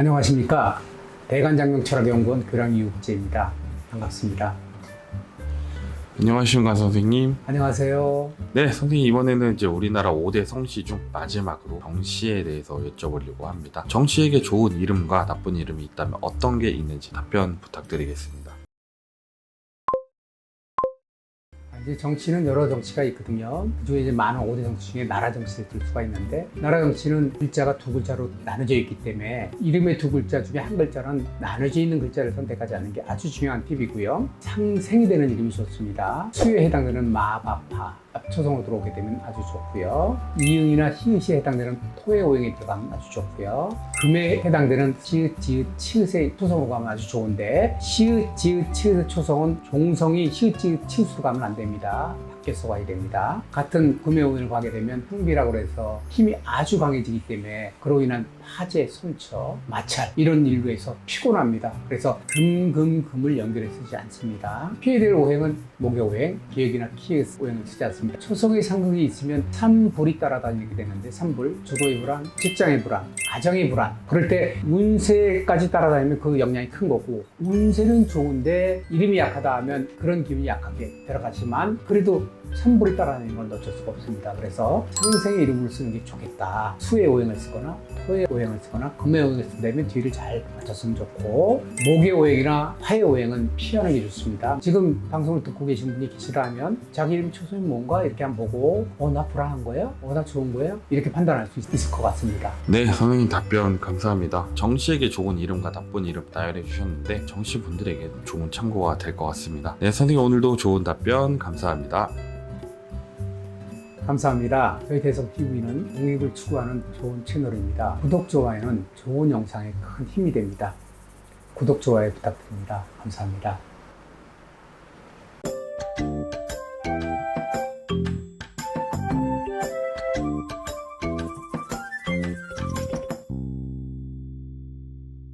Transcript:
안녕하십니까. 대관장경 철학연구원 교량이 유국재입니다. 반갑습니다. 안녕하십니까 선생님. 안녕하세요. 네 선생님 이번에는 이제 우리나라 5대 성씨 중 마지막으로 정씨에 대해서 여쭤보려고 합니다. 정씨에게 좋은 이름과 나쁜 이름이 있다면 어떤 게 있는지 답변 부탁드리겠습니다. 이제 정치는 여러 정치가 있거든요. 그중에 이제 많은 5대 정치 중에 나라 정치를 들 수가 있는데 나라 정치는 글자가 두 글자로 나눠져 있기 때문에 이름의 두 글자 중에 한 글자는 나눠져 있는 글자를 선택하지 않는 게 아주 중요한 팁이고요. 상생이 되는 이름이 좋습니다. 수에 해당되는 마바파 초성으로 들어오게 되면 아주 좋고요. 이응이나 히읗에 해당되는 토의 오행이 들어가면 아주 좋고요. 금에 해당되는 시읒, 지읒, 치읒의 초성으로 가면 아주 좋은데 시읒, 지읒, 치읒의 초성은 종성이 시읒, 지읒, 치읒으로 가면 안 됩니다. 바뀌어서 와야 됩니다. 같은 오행을 가게 되면 흥비라고 해서 힘이 아주 강해지기 때문에 그로 인한 화재, 손처, 마찰 이런 일로 해서 피곤합니다. 그래서 금, 금, 금을 연결해 쓰지 않습니다. 피해야 될 오행은 목의 오행, 기획이나 키읔 오행을 쓰지 않습니다. 초성의 상극이 있으면 삼불이 따라다니게 되는데 삼불, 주도의 불안, 직장의 불안, 가정의 불안. 그럴 때 운세까지 따라다니면 그 영향이 큰 거고 운세는 좋은데 이름이 약하다 하면 그런 기운이 약하게 들어가지만 그래도 삼불이 따라다니는 건 어쩔 수가 없습니다. 그래서 상생의 이름을 쓰는 게 좋겠다. 수의 오행을 쓰거나 토의 오행을 쓰거나 금의 오행을 쓴다면 뒤를 잘 맞췄으면 좋고 목의 오행이나 화의 오행은 피하는 게 좋습니다. 지금 방송을 듣고 계신 분이 계시다면 자기 이름 초성이 뭔가 이렇게 한번 보고 어 나 불안한 거예요? 어 나 좋은 거예요? 이렇게 판단할 수 있- 있을 것 같습니다. 네 선생님 답변 감사합니다. 정씨에게 좋은 이름과 나쁜 이름 나열해 주셨는데 정씨 분들에게 좋은 참고가 될 것 같습니다. 네 선생님 오늘도 좋은 답변 감사합니다. 감사합니다. 저희 대성TV는 공익을 추구하는 좋은 채널입니다. 구독, 좋아요는 좋은 영상에 큰 힘이 됩니다. 구독, 좋아요 부탁드립니다. 감사합니다.